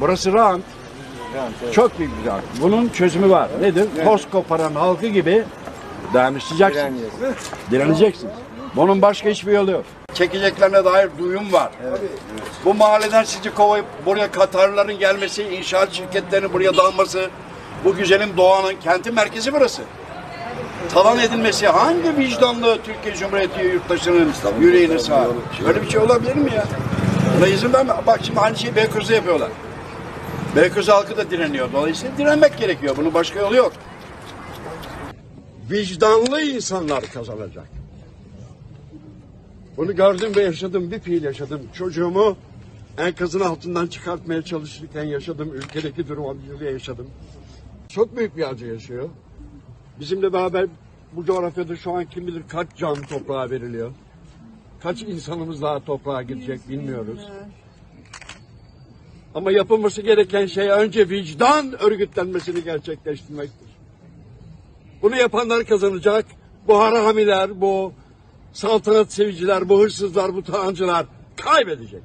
Burası rant. Çok büyük bir rant. Bunun çözümü var. Nedir? Toz koparan halkı gibi dayanışacaksınız. Direneceksiniz. Bunun başka hiçbir yolu yok. Çekeceklerine dair duyum var. Bu mahalleden sizi kovayıp buraya Katarlıların gelmesi, inşaat şirketlerinin buraya dalması, bu güzelim doğanın kenti merkezi burası. Talan edilmesi hangi vicdanlı Türkiye Cumhuriyeti yurttaşının yüreğine sığar? Böyle bir şey olabilir mi ya? Buna izin verme. Bak şimdi aynı şeyi Beykoz'da yapıyorlar. Beykoz halkı da direniyor. Dolayısıyla direnmek gerekiyor. Bunun başka yolu yok. Vicdanlı insanlar kazanacak. Bunu gördüm ve yaşadım. Bir fiil yaşadım. Çocuğumu enkazın altından çıkartmaya çalışırken yaşadım. Ülkedeki durumu yaşadım. Çok büyük bir acı yaşıyor. Bizimle beraber bu coğrafyada şu an kim bilir kaç can toprağa veriliyor. Kaç insanımız daha toprağa gidecek bilmiyoruz. Ama yapılması gereken şey önce vicdan örgütlenmesini gerçekleştirmektir. Bunu yapanlar kazanacak. Bu haramiler, bu saltanat seviciler, bu hırsızlar, bu taancılar kaybedecek.